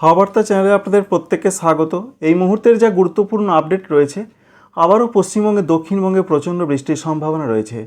হাওয়াবার্তা চ্যানেলে আপনাদের প্রত্যেককে স্বাগত। এই মুহূর্তের যা গুরুত্বপূর্ণ আপডেট রয়েছে, আবারও পশ্চিমবঙ্গে, দক্ষিণবঙ্গে প্রচণ্ড বৃষ্টির সম্ভাবনা রয়েছে।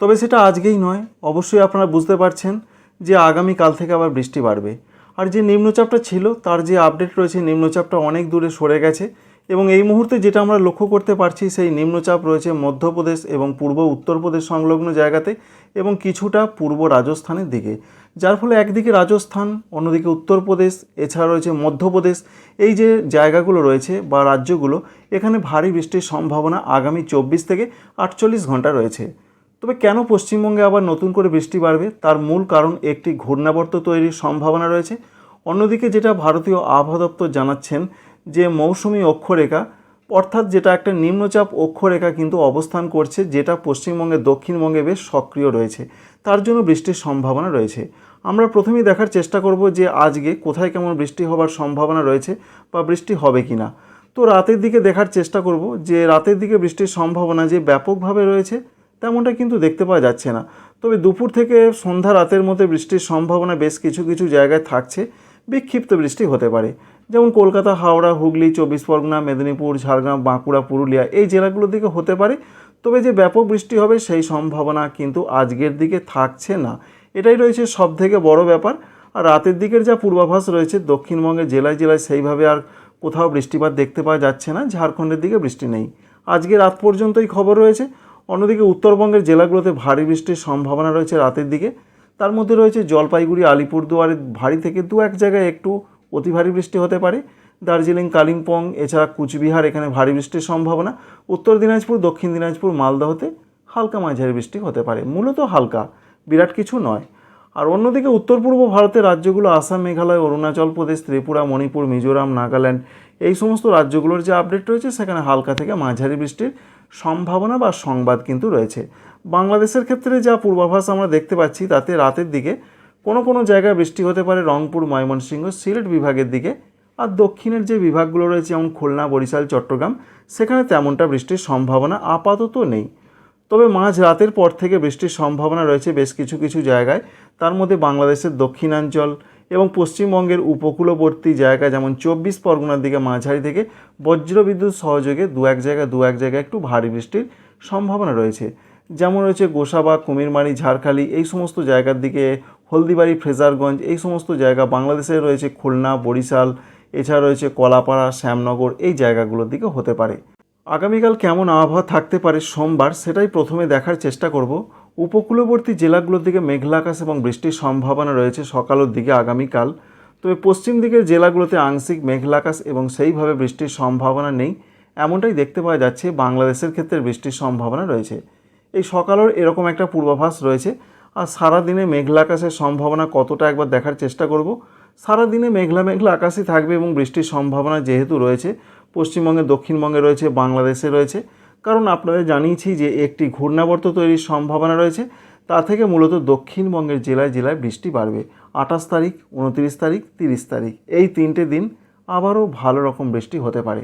তবে সেটা আজকেই নয়, অবশ্যই আপনারা বুঝতে পারছেন যে আগামী কাল থেকে আবার বৃষ্টি বাড়বে। আর যে নিম্নচাপটা ছিল, তার যে আপডেট রয়েছে, নিম্নচাপটা অনেক দূরে সরে গেছে এবং এই মুহূর্তে যেটা আমরা লক্ষ্য করতে পারছি, সেই নিম্নচাপ রয়েছে মধ্যপ্রদেশ এবং পূর্ব উত্তরপ্রদেশ সংলগ্ন জায়গাতে। এবং কিছুটা পূর্ব রাজস্থানের দিকে, যার ফলে একদিকে রাজস্থান, অন্যদিকে উত্তরপ্রদেশ, এছাড়া রয়েছে মধ্যপ্রদেশ। এই যে জায়গাগুলো রয়েছে বা রাজ্যগুলো, এখানে ভারী বৃষ্টির সম্ভাবনা আগামী চব্বিশ থেকে আটচল্লিশ ঘণ্টা রয়েছে। তবে কেন পশ্চিমবঙ্গে আবার নতুন করে বৃষ্টি বাড়বে? তার মূল কারণ একটি ঘূর্ণাবর্ত তৈরির সম্ভাবনা রয়েছে। অন্যদিকে যেটা ভারতীয় আবহাওয়া দপ্তর জানাচ্ছেন যে মৌসুমি অক্ষরেখা অর্থাৎ যেটা একটা নিম্নচাপ অক্ষরেখা কিন্তু অবস্থান করছে, যেটা পশ্চিমবঙ্গের দক্ষিণবঙ্গে বেশ সক্রিয় রয়েছে। তার জন্য বৃষ্টির সম্ভাবনা রয়েছে। আমরা প্রথমেই দেখার চেষ্টা করব যে আজকে কোথায় কেমন বৃষ্টি হবার সম্ভাবনা রয়েছে বা বৃষ্টি হবে কি না তো রাতের দিকে দেখার চেষ্টা করব যে রাতের দিকে বৃষ্টির সম্ভাবনা যে ব্যাপকভাবে রয়েছে, তেমনটা কিন্তু দেখতে পাওয়া যাচ্ছে না। তবে দুপুর থেকে সন্ধ্যা রাতের মধ্যে বৃষ্টির সম্ভাবনা বেশ কিছু কিছু জায়গায় থাকছে। বিক্ষিপ্ত বৃষ্টি হতে পারে। যেমন কলকাতা, হাওড়া, হুগলি, চব্বিশ পরগনা, মেদিনীপুর, ঝাড়গ্রাম, বাঁকুড়া, পুরুলিয়া, এই জেলাগুলোর দিকে হতে পারে। তবে যে ব্যাপক বৃষ্টি হবে সেই সম্ভাবনা কিন্তু আজকের দিকে থাকছে না। এটাই রয়েছে সব থেকে বড় ব্যাপার। আর রাতের দিকের যা পূর্বাভাস রয়েছে, দক্ষিণবঙ্গের জেলায় জেলায় সেইভাবে আর কোথাও বৃষ্টিপাত দেখতে পাওয়া যাচ্ছে না। ঝাড়খণ্ডের দিকে বৃষ্টি নেই। আজকে রাত পর্যন্তই খবর রয়েছে। অন্যদিকে উত্তরবঙ্গের জেলাগুলোতে ভারী বৃষ্টির সম্ভাবনা রয়েছে রাতের দিকে। তার মধ্যে রয়েছে জলপাইগুড়ি আলিপুরদুয়ারে ভারী থেকে দু এক জায়গায় একটু অতি ভারী বৃষ্টি হতে পারে। দার্জিলিং, কালিম্পং, এছাড়া কুচবিহার এখানে ভারী বৃষ্টির সম্ভাবনা। উত্তর দিনাজপুর, দক্ষিণ দিনাজপুর, মালদহতে হালকা মাঝারি বৃষ্টি হতে পারে। মূলত হালকা, বিরাট কিছু নয়। আর অন্যদিকে উত্তর পূর্ব ভারতের রাজ্যগুলো আসাম, মেঘালয়, অরুণাচল প্রদেশ, ত্রিপুরা, মণিপুর, মিজোরাম, নাগাল্যান্ড, এই সমস্ত রাজ্যগুলোর যে আপডেট রয়েছে, সেখানে হালকা থেকে মাঝারি বৃষ্টির সম্ভাবনা বা সংবাদ কিন্তু রয়েছে। বাংলাদেশের ক্ষেত্রে যা পূর্বাভাস আমরা দেখতে পাচ্ছি, তাতে রাতের দিকে কোনো কোনো জায়গায় বৃষ্টি হতে পারে রংপুর, ময়মনসিংহ, সিলেট বিভাগের দিকে। আর দক্ষিণের যে বিভাগগুলো রয়েছে, যেমন খুলনা, বরিশাল, চট্টগ্রাম, সেখানে তেমনটা বৃষ্টির সম্ভাবনা আপাতত নেই। তবে মাঝ রাতের পর থেকে বৃষ্টির সম্ভাবনা রয়েছে বেশ কিছু কিছু জায়গায়। তার মধ্যে বাংলাদেশের দক্ষিণাঞ্চল এবং পশ্চিমবঙ্গের উপকূলবর্তী জায়গা, যেমন চব্বিশ পরগনার দিকে মাঝারি থেকে বজ্রবিদ্যুৎ সহযোগে দু এক জায়গায়, দু এক জায়গায় একটু ভারী বৃষ্টির সম্ভাবনা রয়েছে। যেমন রয়েছে গোসাবা, কুমিরমারি, ঝাড়খালি, এই সমস্ত জায়গার দিকে হলদিবাড়ি, ফ্রেজারগঞ্জ, এই সমস্ত জায়গা বাংলাদেশে রয়েছে খুলনা, বরিশাল, এছাড়া রয়েছে কলাপাড়া, শ্যামনগর, এই জায়গাগুলোর দিকে হতে পারে। আগামীকাল কেমন আবহাওয়া থাকতে পারে সোমবার, সেটাই প্রথমে দেখার চেষ্টা করব। উপকূলবর্তী জেলাগুলোর দিকে মেঘলা আকাশ এবং বৃষ্টির সম্ভাবনা রয়েছে সকালের দিকে আগামীকাল। তবে পশ্চিম দিকের জেলাগুলোতে আংশিক মেঘলা আকাশ এবং সেইভাবে বৃষ্টির সম্ভাবনা নেই, এমনটাই দেখতে পাওয়া যাচ্ছে বাংলাদেশের ক্ষেত্রে বৃষ্টির সম্ভাবনা রয়েছে। এই সকালের এরকম একটা পূর্বাভাস রয়েছে। আর সারাদিনে মেঘলা আকাশের সম্ভাবনা কতটা একবার দেখার চেষ্টা করব? সারাদিনে মেঘলা মেঘলা আকাশই থাকবে এবং বৃষ্টির সম্ভাবনা যেহেতু রয়েছে, পশ্চিমবঙ্গে, দক্ষিণবঙ্গে রয়েছে, বাংলাদেশে রয়েছে। কারণ আপনাদের জানিয়েছি যে একটি ঘূর্ণাবর্ত তৈরির সম্ভাবনা রয়েছে, তা থেকে মূলত দক্ষিণবঙ্গের জেলায় জেলায় বৃষ্টি বাড়বে। আঠাশ তারিখ, উনত্রিশ তারিখ, তিরিশ তারিখ, এই তিনটে দিন আবারও ভালো রকম বৃষ্টি হতে পারে।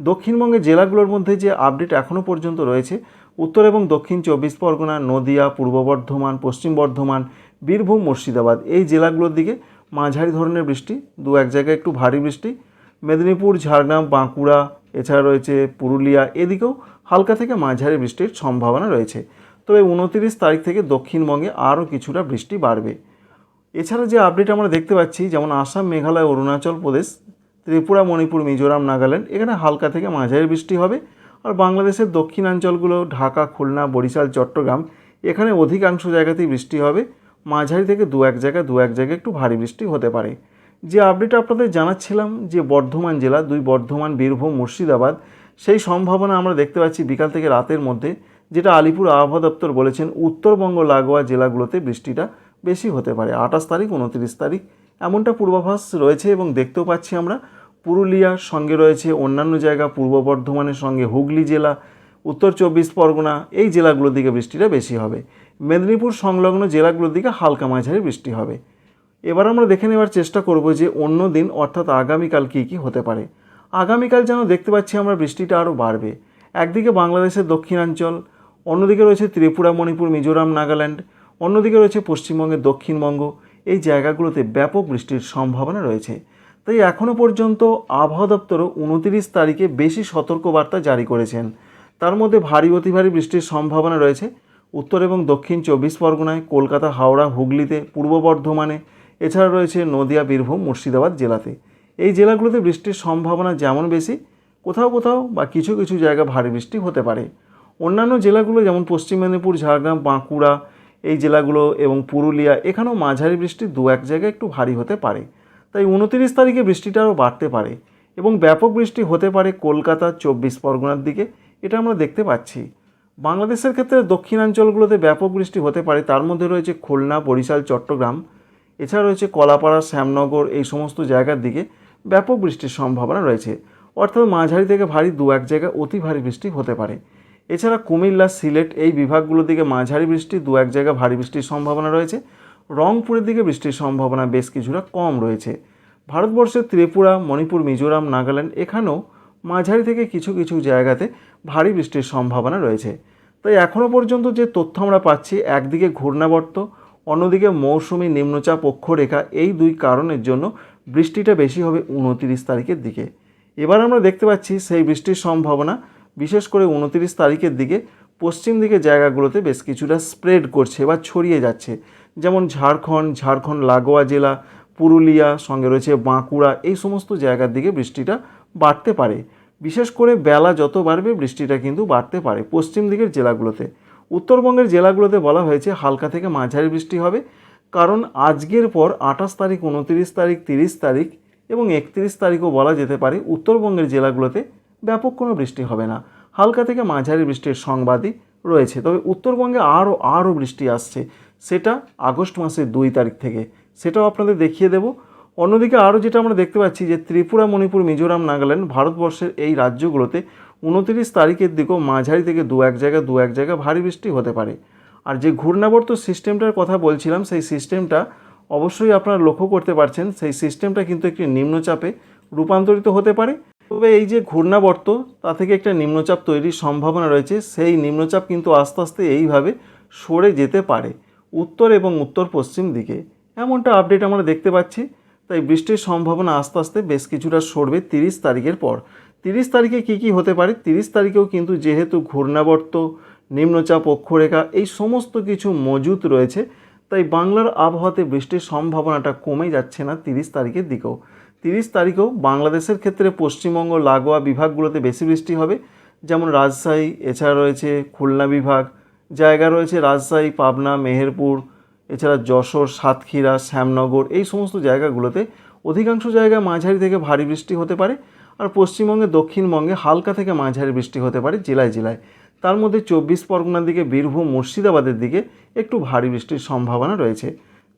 দক্ষিণবঙ্গের জেলাগুলোর মধ্যে যে আপডেট এখনও পর্যন্ত রয়েছে উত্তর এবং দক্ষিণ চব্বিশ পরগনা, নদিয়া, পূর্ব বর্ধমান, পশ্চিম বর্ধমান, বীরভূম, মুর্শিদাবাদ। এই জেলাগুলোর দিকে মাঝারি ধরনের বৃষ্টি, দু এক জায়গায় একটু ভারী বৃষ্টি। মেদিনীপুর, ঝাড়গ্রাম, বাঁকুড়া, এছাড়া রয়েছে পুরুলিয়া, এদিকেও হালকা থেকে মাঝারি বৃষ্টির সম্ভাবনা রয়েছে। তবে উনতিরিশ তারিখ থেকে দক্ষিণবঙ্গে আরও কিছুটা বৃষ্টি বাড়বে। এছাড়া যে আপডেট আমরা দেখতে পাচ্ছি, যেমন আসাম, মেঘালয়, অরুণাচল প্রদেশ, ত্রিপুরা, মণিপুর, মিজোরাম, নাগাল্যান্ড, এখানে হালকা থেকে মাঝারি বৃষ্টি হবে। আর বাংলাদেশের দক্ষিণাঞ্চলগুলো ঢাকা, খুলনা, বরিশাল, চট্টগ্রাম, এখানে অধিকাংশ জায়গাতেই বৃষ্টি হবে। মাঝারি থেকে দু এক জায়গায়, দু এক জায়গায় একটু ভারী বৃষ্টি হতে পারে। যে আপডেট আপনাদের জানাচ্ছিলাম, যে বর্ধমান জেলা, দুই বর্ধমান, বীরভূম, মুর্শিদাবাদ, সেই সম্ভাবনা আমরা দেখতে পাচ্ছি বিকাল থেকে রাতের মধ্যে, যেটা আলিপুর আবহাওয়া দপ্তর বলেছেন, উত্তরবঙ্গ লাগোয়া জেলাগুলোতে বৃষ্টিটা বেশি হতে পারে। আঠাশ তারিখ, উনত্রিশ তারিখ, এমনটা পূর্বাভাস রয়েছে এবং দেখতেও পাচ্ছি আমরা। পুরুলিয়ার সঙ্গে রয়েছে অন্যান্য জায়গা, পূর্ব বর্ধমানের সঙ্গে হুগলি জেলা, উত্তর চব্বিশ পরগনা, এই জেলাগুলোর দিকে বৃষ্টিটা বেশি হবে। মেদিনীপুর সংলগ্ন জেলাগুলোর দিকে হালকা মাঝারি বৃষ্টি হবে। এবার আমরা দেখে নেওয়ার চেষ্টা করব যে অন্য দিন, অর্থাৎ আগামীকাল কী কী হতে পারে। আগামীকাল যেন দেখতে পাচ্ছি আমরা বৃষ্টিটা আরও বাড়বে। একদিকে বাংলাদেশের দক্ষিণাঞ্চল, অন্যদিকে রয়েছে ত্রিপুরা, মণিপুর, মিজোরাম, নাগাল্যান্ড, অন্যদিকে রয়েছে পশ্চিমবঙ্গের দক্ষিণবঙ্গ। এই জায়গাগুলোতে ব্যাপক বৃষ্টির সম্ভাবনা রয়েছে। তাই এখনও পর্যন্ত আবহাওয়া দপ্তরও উনতিরিশ তারিখে বেশি সতর্কবার্তা জারি করেছেন। তার মধ্যে ভারী অতি ভারী বৃষ্টির সম্ভাবনা রয়েছে। উত্তর এবং দক্ষিণ চব্বিশ পরগনায় কলকাতা, হাওড়া, হুগলিতে, পূর্ব বর্ধমানে, এছাড়া রয়েছে নদিয়া, বীরভূম, মুর্শিদাবাদ জেলাতে। এই জেলাগুলোতে বৃষ্টির সম্ভাবনা যেমন বেশি, কোথাও কোথাও বা কিছু কিছু জায়গা ভারী বৃষ্টি হতে পারে। অন্যান্য জেলাগুলো যেমন পশ্চিম মেদিনীপুর, ঝাড়গ্রাম, বাঁকুড়া, এই জেলাগুলো এবং পুরুলিয়া, এখানেও মাঝারি বৃষ্টি দু এক জায়গায় একটু ভারী হতে পারে। তাই উনতিরিশ তারিখে বৃষ্টিটা আরও বাড়তে পারে এবং ব্যাপক বৃষ্টি হতে পারে কলকাতা চব্বিশ পরগনার দিকে। এটা আমরা দেখতে পাচ্ছি। বাংলাদেশের ক্ষেত্রে দক্ষিণাঞ্চলগুলোতে ব্যাপক বৃষ্টি হতে পারে। তার মধ্যে রয়েছে খুলনা, বরিশাল, চট্টগ্রাম। এছাড়া রয়েছে কলাপাড়া, শ্যামনগর এই সমস্ত জায়গার দিকে ব্যাপক বৃষ্টির সম্ভাবনা রয়েছে। অর্থাৎ মাঝারি থেকে ভারী দু এক জায়গায় অতি ভারী বৃষ্টি হতে পারে। এছাড়া কুমিল্লা, সিলেট এই বিভাগগুলোর দিকে মাঝারি বৃষ্টি, দু এক জায়গায় ভারী বৃষ্টির সম্ভাবনা রয়েছে। রংপুরের দিকে বৃষ্টির সম্ভাবনা বেশ কিছুটা কম রয়েছে। ভারতবর্ষের ত্রিপুরা, মণিপুর, মিজোরাম, নাগাল্যান্ড এখানেও মাঝারি থেকে কিছু কিছু জায়গাতে ভারী বৃষ্টির সম্ভাবনা রয়েছে। তাই এখনও পর্যন্ত যে তথ্য আমরা পাচ্ছি, একদিকে ঘূর্ণাবর্ত, অন্যদিকে মৌসুমি নিম্নচাপ অক্ষরেখা, এই দুই কারণের জন্য বৃষ্টিটা বেশি হবে উনতিরিশ তারিখের দিকে। এবার আমরা দেখতে পাচ্ছি সেই বৃষ্টির সম্ভাবনা, বিশেষ করে উনতিরিশ তারিখের দিকে পশ্চিম দিকে জায়গাগুলোতে বেশ কিছুটা স্প্রেড করছে বা ছড়িয়ে যাচ্ছে। যেমন ঝাড়খণ্ড ঝাড়খণ্ড, লাগোয়া জেলা, পুরুলিয়া, সঙ্গে রয়েছে বাঁকুড়া, এই সমস্ত জায়গার দিকে বৃষ্টিটা বাড়তে পারে। বিশেষ করে বেলা যত বাড়বে, বৃষ্টিটা কিন্তু বাড়তে পারে পশ্চিম দিকের জেলাগুলোতে। উত্তরবঙ্গের জেলাগুলোতে বলা হয়েছে হালকা থেকে মাঝারি বৃষ্টি হবে, কারণ আজকের পর আঠাশ তারিখ, উনতিরিশ তারিখ, তিরিশ তারিখ এবং একত্রিশ তারিখও বলা যেতে পারে উত্তরবঙ্গের জেলাগুলোতে ব্যাপক কোনো বৃষ্টি হবে না। হালকা থেকে মাঝারি বৃষ্টির সংবাদই রয়েছে। তবে উত্তরবঙ্গে আরও আরও বৃষ্টি আসছে। সেটা আগস্ট মাসের দুই তারিখ থেকে। সেটাও আপনাদের দেখিয়ে দেব। অন্যদিকে আরও যেটা আমরা দেখতে পাচ্ছি যে ত্রিপুরা, মণিপুর, মিজোরাম, নাগাল্যান্ড ভারতবর্ষের এই রাজ্যগুলোতে উনতিরিশ তারিখের দিকেও মাঝারি থেকে দু এক জায়গা দু এক জায়গা ভারী বৃষ্টি হতে পারে। আর যে ঘূর্ণাবর্ত সিস্টেমটার কথা বলছিলাম, সেই সিস্টেমটা অবশ্যই আপনারা লক্ষ্য করতে পারছেন। সেই সিস্টেমটা কিন্তু একটি নিম্নচাপে রূপান্তরিত হতে পারে। তবে এই যে ঘূর্ণাবর্ত, তা থেকে একটা নিম্নচাপ তৈরির সম্ভাবনা রয়েছে। সেই নিম্নচাপ কিন্তু আস্তে আস্তে এইভাবে সরে যেতে পারে। উত্তর এবং উত্তর পশ্চিম দিকে। এমনটা আপডেট আমরা দেখতে পাচ্ছি, তাই বৃষ্টির সম্ভাবনা আস্তে আস্তে বেশ কিছুটা সরবে তিরিশ তারিখের পর। তিরিশ তারিখে কি কি হতে পারে? তিরিশ তারিখেও কিন্তু যেহেতু ঘূর্ণাবর্ত, নিম্নচাপ, অক্ষরেখা এই সমস্ত কিছু মজুত রয়েছে, তাই বাংলার আবহাওয়াতে বৃষ্টির সম্ভাবনাটা কমে যাচ্ছে না তিরিশ তারিখের দিকেও। তিরিশ তারিখেও বাংলাদেশের ক্ষেত্রে পশ্চিমবঙ্গ লাগোয়া বিভাগগুলোতে বেশি বৃষ্টি হবে, যেমন রাজশাহী, এছাড়া রয়েছে খুলনা বিভাগ জায়গা রয়েছে, রাজশাহী, পাবনা, মেহেরপুর, এছাড়া যশোর, সাতক্ষীরা, শ্যামনগর, এই সমস্ত জায়গাগুলোতে অধিকাংশ জায়গায় মাঝারি থেকে ভারী বৃষ্টি হতে পারে আর পশ্চিমবঙ্গে দক্ষিণবঙ্গে হালকা থেকে মাঝারি বৃষ্টি হতে পারে জেলায় জেলায়। তার মধ্যে চব্বিশ পরগনার দিকে, বীরভূম, মুর্শিদাবাদের দিকে একটু ভারী বৃষ্টির সম্ভাবনা রয়েছে।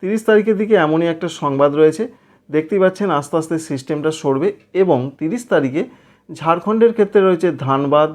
তিরিশ তারিখের দিকে এমনই একটা সংবাদ রয়েছে। দেখতেই পাচ্ছেন আস্তে আস্তে সিস্টেমটা সরবে এবং তিরিশ তারিখে ঝাড়খণ্ডের ক্ষেত্রে রয়েছে ধানবাদ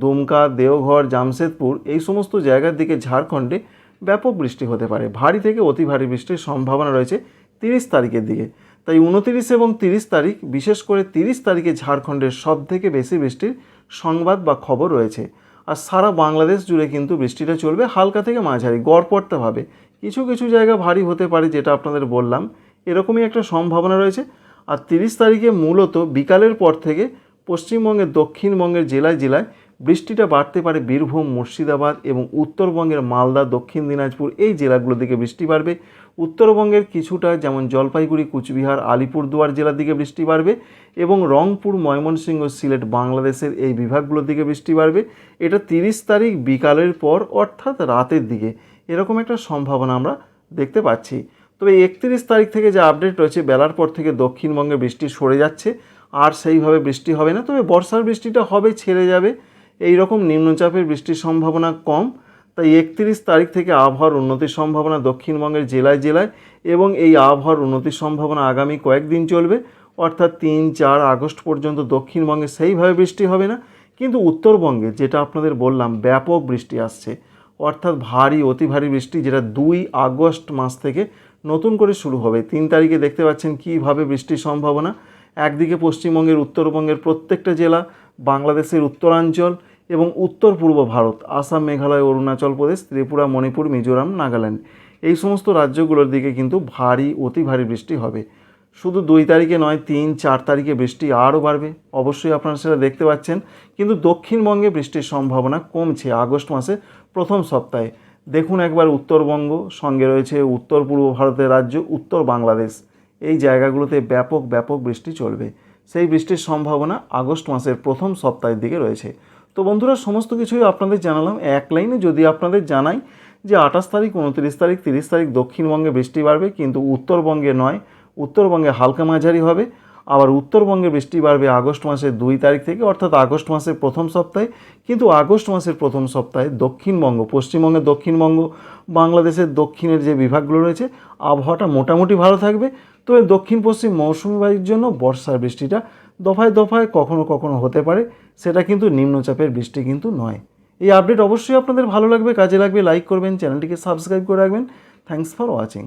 দুমকা, দেওঘর, জামশেদপুর এই সমস্ত জায়গার দিকে ঝাড়খণ্ডে ব্যাপক বৃষ্টি হতে পারে। ভারী থেকে অতি ভারী বৃষ্টির সম্ভাবনা রয়েছে তিরিশ তারিখের দিকে। তাই উনতিরিশ এবং তিরিশ তারিখ, বিশেষ করে তিরিশ তারিখে ঝাড়খণ্ডের সব থেকে বেশি বৃষ্টির সংবাদ বা খবর রয়েছে। আর সারা বাংলাদেশ জুড়ে কিন্তু বৃষ্টিটা চলবে হালকা থেকে মাঝারি গড়পড়তাভাবে কিছু কিছু জায়গা ভারী হতে পারে যেটা আপনাদের বললাম, এরকমই একটা সম্ভাবনা রয়েছে। আর তিরিশ তারিখে মূলত বিকালের পর থেকে পশ্চিমবঙ্গের দক্ষিণবঙ্গের জেলায় জেলায় বৃষ্টিটা বাড়তে পারে বীরভূম, মুর্শিদাবাদ এবং উত্তরবঙ্গের মালদা, দক্ষিণ দিনাজপুর। এই জেলাগুলোর দিকে বৃষ্টি বাড়বে। উত্তরবঙ্গের কিছুটা যেমন জলপাইগুড়ি, কুচবিহার, আলিপুরদুয়ার জেলার দিকে বৃষ্টি বাড়বে এবং রংপুর, ময়মনসিংহ, সিলেট বাংলাদেশের এই বিভাগগুলোর দিকে বৃষ্টি বাড়বে। এটা তিরিশ তারিখ বিকালের পর অর্থাৎ রাতের দিকে। এরকম একটা সম্ভাবনা আমরা দেখতে পাচ্ছি। তবে একত্রিশ তারিখ থেকে যে আপডেট রয়েছে, বেলার পর থেকে দক্ষিণবঙ্গে বৃষ্টি সরে যাচ্ছে। আর সেইভাবে বৃষ্টি হবে না। তবে বর্ষার বৃষ্টিটা হবে, ছেড়ে যাবে। এই রকম নিম্নচাপের বৃষ্টির সম্ভাবনা কম, তাই একত্রিশ তারিখ থেকে আবহাওয়ার উন্নতির সম্ভাবনা দক্ষিণবঙ্গের জেলায় জেলায় এবং এই আবহাওয়ার উন্নতির সম্ভাবনা আগামী কয়েকদিন চলবে। অর্থাৎ তিন, চার আগস্ট পর্যন্ত দক্ষিণবঙ্গে সেইভাবে বৃষ্টি হবে না, কিন্তু উত্তরবঙ্গে যেটা আপনাদের বললাম, ব্যাপক বৃষ্টি আসছে। অর্থাৎ ভারী, অতি ভারী বৃষ্টি যেটা দুই আগস্ট মাস থেকে নতুন করে শুরু হবে। তিন তারিখে দেখতে পাচ্ছেন কীভাবে বৃষ্টির সম্ভাবনা। একদিকে পশ্চিমবঙ্গের, উত্তরবঙ্গের প্রত্যেকটা জেলা বাংলাদেশের উত্তরাঞ্চল এবং উত্তর পূর্ব ভারত, আসাম, মেঘালয়, অরুণাচল প্রদেশ, ত্রিপুরা, মণিপুর, মিজোরাম, নাগাল্যান্ড। এই সমস্ত রাজ্যগুলোর দিকে কিন্তু ভারী, অতি ভারী বৃষ্টি হবে। শুধু দুই তারিখে নয়, তিন, চার তারিখে বৃষ্টি আরও বাড়বে। অবশ্যই আপনারা সেটা দেখতে পাচ্ছেন। কিন্তু দক্ষিণবঙ্গে বৃষ্টির সম্ভাবনা কমছে আগস্ট মাসের প্রথম সপ্তাহে। দেখুন একবার উত্তরবঙ্গ, সঙ্গে রয়েছে উত্তর পূর্ব ভারতের রাজ্য, উত্তর বাংলাদেশ। এই জায়গাগুলোতে ব্যাপক ব্যাপক বৃষ্টি চলবে। সেই বৃষ্টির সম্ভাবনা আগস্ট মাসের প্রথম সপ্তাহের দিকে রয়েছে। তো বন্ধুরা, সমস্ত কিছুই আপনাদের জানালাম। এক লাইনে যদি আপনাদের জানাই যে আঠাশ তারিখ, উনত্রিশ তারিখ, তিরিশ তারিখ দক্ষিণবঙ্গে বৃষ্টি বাড়বে, কিন্তু উত্তরবঙ্গে নয়, উত্তরবঙ্গে হালকা মাঝারি হবে, আবার উত্তরবঙ্গে বৃষ্টি বাড়বে আগস্ট মাসের দুই তারিখ থেকে, অর্থাৎ আগস্ট মাসের প্রথম সপ্তাহে, কিন্তু আগস্ট মাসের প্রথম সপ্তাহে দক্ষিণবঙ্গ, পশ্চিমবঙ্গের দক্ষিণবঙ্গ, বাংলাদেশের দক্ষিণের যে বিভাগগুলো রয়েছে, আবহাওয়াটা মোটামুটি ভালো থাকবে। তবে দক্ষিণ পশ্চিম মৌসুমি বায়ুর জন্য বর্ষার বৃষ্টিটা দফায় দফায় কখনো কখনো হতে পারে, সেটা কিন্তু নিম্নচাপের বৃষ্টি কিন্তু নয়। এই আপডেট অবশ্যই আপনাদের ভালো লাগবে, কাজে লাগবে লাইক করবেন, চ্যানেলটিকে সাবস্ক্রাইব করে রাখবেন। Thanks for watching